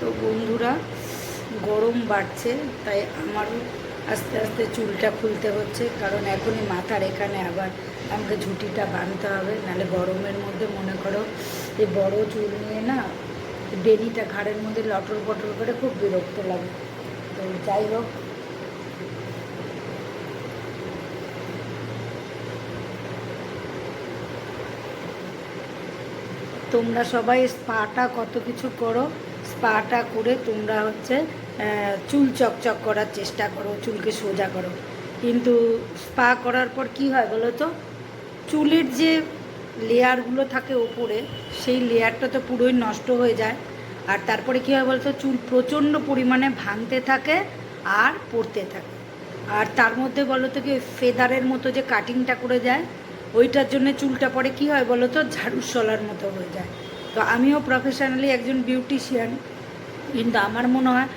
তো বন্ধুরা, গরম বাড়ছে, তাই আমারও আস্তে আস্তে চুলটা খুলতে হচ্ছে, কারণ এখনই মাথার এখানে আবার আমাকে ঝুঁটিটা বাঁধতে হবে, নাহলে গরমের মধ্যে মনে করো যে বড় চুল নিয়ে না ডেনিটা ঘাড়ের মধ্যে লটর পটর করে খুব বিরক্ত লাগে। তো যাই হোক। তোমরা সবাই স্পাটা কত কিছু করো স্পাটা করে তোমরা হচ্ছে চুল চকচক করার চেষ্টা করো, চুলকে সোজা করো। কিন্তু স্পা করার পর কি হয় বলো তো? চুলের যে লেয়ারগুলো থাকে ওপরে, সেই লেয়ারটা তো পুরোই নষ্ট হয়ে যায়। আর তারপরে কী হয় বলতো চুল প্রচণ্ড পরিমাণে ভাঙতে থাকে আর পড়তে থাকে। আর তার মধ্যে বলো তো কি ফেদারের মতো যে কাটিংটা করে যায়, ওইটার জন্য চুলটা পরে কি হয় বলো তো? ঝাড়ু সলার মতো হয়ে যায়। তো আমিও প্রফেশনালি একজন বিউটিশিয়ান কিন্তু আমার মনে হয়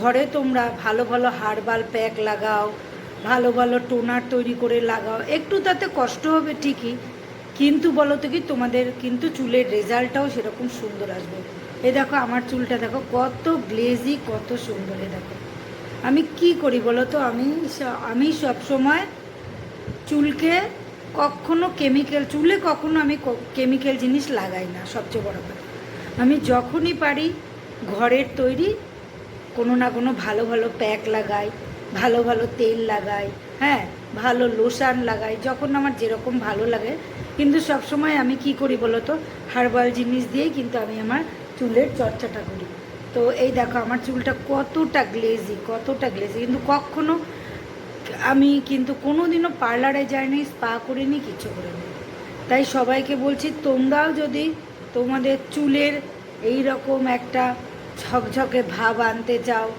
ঘরে তোমরা ভালো ভালো হার্বাল প্যাক লাগাও, ভালো ভালো টোনার তৈরি করে লাগাও, একটু তাতে কষ্ট হবে ঠিকই, কিন্তু বলো তো কি তোমাদের কিন্তু চুলের রেজাল্টটাও সেরকম সুন্দর আসবে। এ দেখো আমার চুলটা দেখো কত গ্লেজি, কত সুন্দর এ দেখো। আমি কি করি বলো তো? আমি আমি সব সময় চুলকে কখনো কেমিক্যাল, চুলে কখনো আমি কেমিক্যাল জিনিস লাগাই না সবচেয়ে বড় কথা। আমি যখনই পারি ঘরের তৈরি কোনো না কোনো ভালো ভালো প্যাক লাগাই, ভালো ভালো তেল লাগাই হ্যাঁ ভালো লোশান লাগাই, যখন আমার যেরকম ভালো লাগে। কিন্তু সবসময় আমি কি করি বলো তো হার্বাল জিনিস দিয়েই কিন্তু আমি আমার চুলের চর্চাটা করি। তো এই দেখো, আমার চুলটা কতটা গ্লেজি কতটা গ্লেজি কিন্তু কখনো আমি কিন্তু কোনো দিনও পার্লারে যাইনি, স্পা করিনি কিছু করিনি। তাই সবাইকে বলছি, তোমরাও যদি তোমাদের চুলের এই রকম একটা ঝকঝকে ভাব আনতে চাও,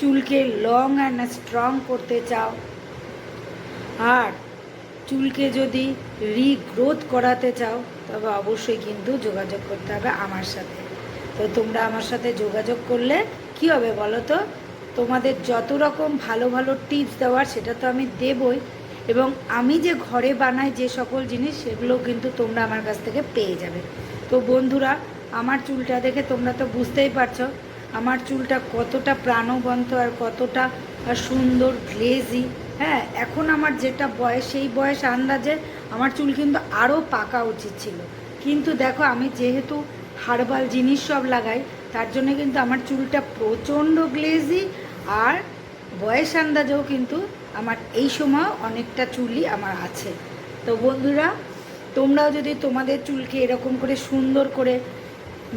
চুলকে লং অ্যান্ড স্ট্রং করতে চাও। আর চুলকে যদি রিগ্রোথ করাতে চাও, তবে অবশ্যই কিন্তু যোগাযোগ করতে হবে আমার সাথে। তো তোমরা আমার সাথে যোগাযোগ করলে কি হবে বলো তো? তোমাদের যত রকম ভালো ভালো টিপস দেওয়ার সেটা তো আমি দেবই। এবং আমি যে ঘরে বানাই যে সকল জিনিস সেগুলো কিন্তু তোমরা আমার কাছ থেকে পেয়ে যাবে। তো বন্ধুরা আমার চুলটা দেখে তোমরা তো বুঝতেই পারছ, আমার চুলটা কতটা প্রাণবন্ত আর কতটা সুন্দর গ্লেজি হ্যাঁ এখন আমার যেটা বয়স, সেই বয়স আন্দাজে আমার চুল কিন্তু আরও পাকা উচিত ছিল। কিন্তু দেখো, আমি যেহেতু হার্বাল জিনিস সব লাগাই, তার জন্য কিন্তু আমার চুলটা প্রচণ্ড গ্লেজি আর বয়স আন্দাজেও কিন্তু আমার এই সময় অনেকটা চুলই আমার আছে। তো বন্ধুরা, তোমরাও যদি তোমাদের চুলকে এরকম করে সুন্দর করে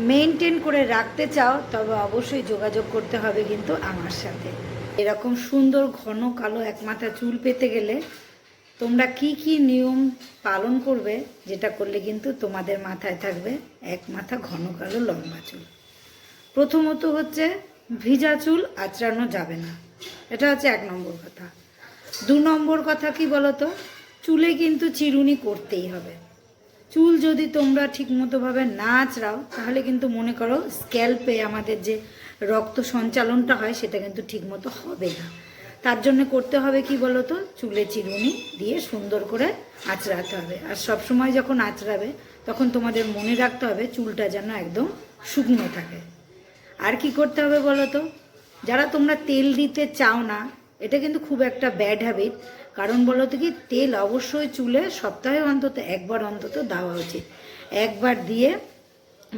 মেনটেন করে রাখতে চাও, তবে অবশ্যই যোগাযোগ করতে হবে কিন্তু আমার সাথে। এরকম সুন্দর ঘন কালো এক মাথা চুল পেতে গেলে তোমরা কি কি নিয়ম পালন করবে, যেটা করলে কিন্তু তোমাদের মাথায় থাকবে এক মাথা ঘন কালো লম্বা চুল। প্রথমত হচ্ছে ভিজা চুল আঁচড়ানো যাবে না। এটা হচ্ছে এক নম্বর কথা। দু নম্বর কথা কি বলতো? চুলে কিন্তু চিরুনি করতেই হবে। চুল যদি তোমরা ঠিকমতোভাবে না আঁচড়াও তাহলে কিন্তু মনে করো স্ক্যাল্পে আমাদের যে রক্ত সঞ্চালনটা হয়, সেটা কিন্তু ঠিকমতো হবে না। তার জন্য করতে হবে কি বলতো? চুলে চিরুনি দিয়ে সুন্দর করে আঁচড়াতে হবে। আর সব সময় যখন আঁচড়াবে, তখন তোমাদের মনে রাখতে হবে চুলটা যেন একদম শুকনো থাকে। আর কি করতে হবে বলো তো যারা তোমরা তেল দিতে চাও না এটা কিন্তু খুব একটা ব্যাড হ্যাবিট কারণ বলো তো কি, তেল অবশ্যই চুলে সপ্তাহে অন্তত একবার অন্তত দেওয়া উচিত। একবার দিয়ে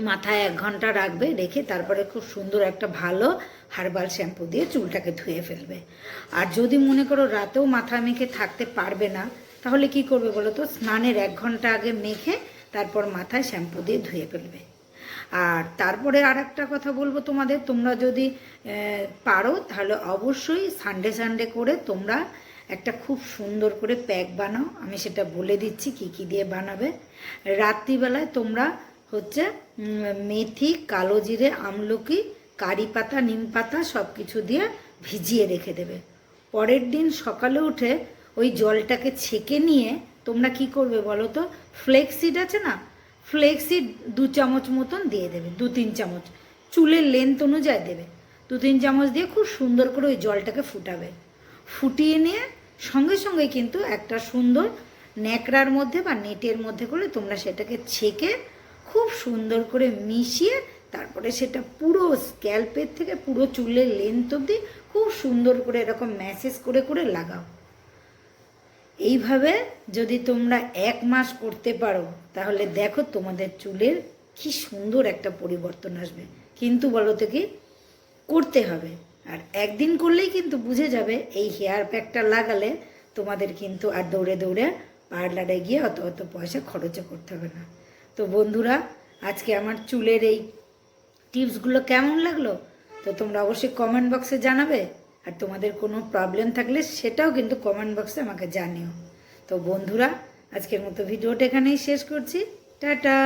মাথায় এক ঘণ্টা রাখবে, রেখে তারপরে খুব সুন্দর একটা ভালো হার্বাল শ্যাম্পু দিয়ে চুলটাকে ধুয়ে ফেলবে। আর যদি মনে করো রাতেও মাথা মেখে থাকতে পারবে না, তাহলে কি করবে বলো তো, স্নানের এক ঘণ্টা আগে মেখে তারপর মাথায় শ্যাম্পু দিয়ে ধুয়ে ফেলবে। আর তারপরে আর একটা কথা বলব তোমাদের, তোমরা যদি পারো, তাহলে অবশ্যই সানডে সানডে করে তোমরা একটা খুব সুন্দর করে প্যাক বানাও। আমি সেটা বলে দিচ্ছি কি কি দিয়ে বানাবে। রাত্রিবেলায় তোমরা হচ্ছে মেথি, কালো জিরে, আমলকি, কারি পাতা, নিম পাতা সব কিছু দিয়ে ভিজিয়ে রেখে দেবে। পরের দিন সকালে উঠে ওই জলটাকে ছেঁকে নিয়ে তোমরা কি করবে বলো তো? ফ্লেক্সিড আছে না? ফ্লেক্সিড দু চামচ মতন দিয়ে দেবে, দু তিন চামচ। চুলের লেন্থ অনুযায়ী দেবে। দু তিন চামচ দিয়ে খুব সুন্দর করে ওই জলটাকে ফুটাবে। ফুটিয়ে নিয়ে সঙ্গে সঙ্গে কিন্তু একটা সুন্দর ন্যাকড়ার মধ্যে বা নেটের মধ্যে করে তোমরা সেটাকে ছেঁকে খুব সুন্দর করে মিশিয়ে তারপরে সেটা পুরো স্ক্যাল্পের থেকে পুরো চুলের লেন্থ অবধি খুব সুন্দর করে এরকম ম্যাসেজ করে করে লাগাও। এইভাবে যদি তোমরা এক মাস করতে পারো, তাহলে দেখো তোমাদের চুলের কি সুন্দর একটা পরিবর্তন আসবে। কিন্তু বলো তো কি? করতে হবে। আর একদিন করলেই কিন্তু বুঝে যাবে এই হেয়ার প্যাকটা লাগালে তোমাদের কিন্তু আর দৌড়ে দৌড়ে পার্লারে গিয়ে অত অত পয়সা খরচও করতে হবে না। তো বন্ধুরা, আজকে আমার চুলের এই টিপসগুলো কেমন লাগল? তো তোমরা অবশ্যই কমেন্ট বক্সে জানাবে। আর তোমাদের কোনো প্রবলেম থাকলে সেটাও কিন্তু কমেন্ট বক্সে আমাকে জানিও। তো বন্ধুরা, আজকের মতো ভিডিওটা এখানেই শেষ করছি। টাটা!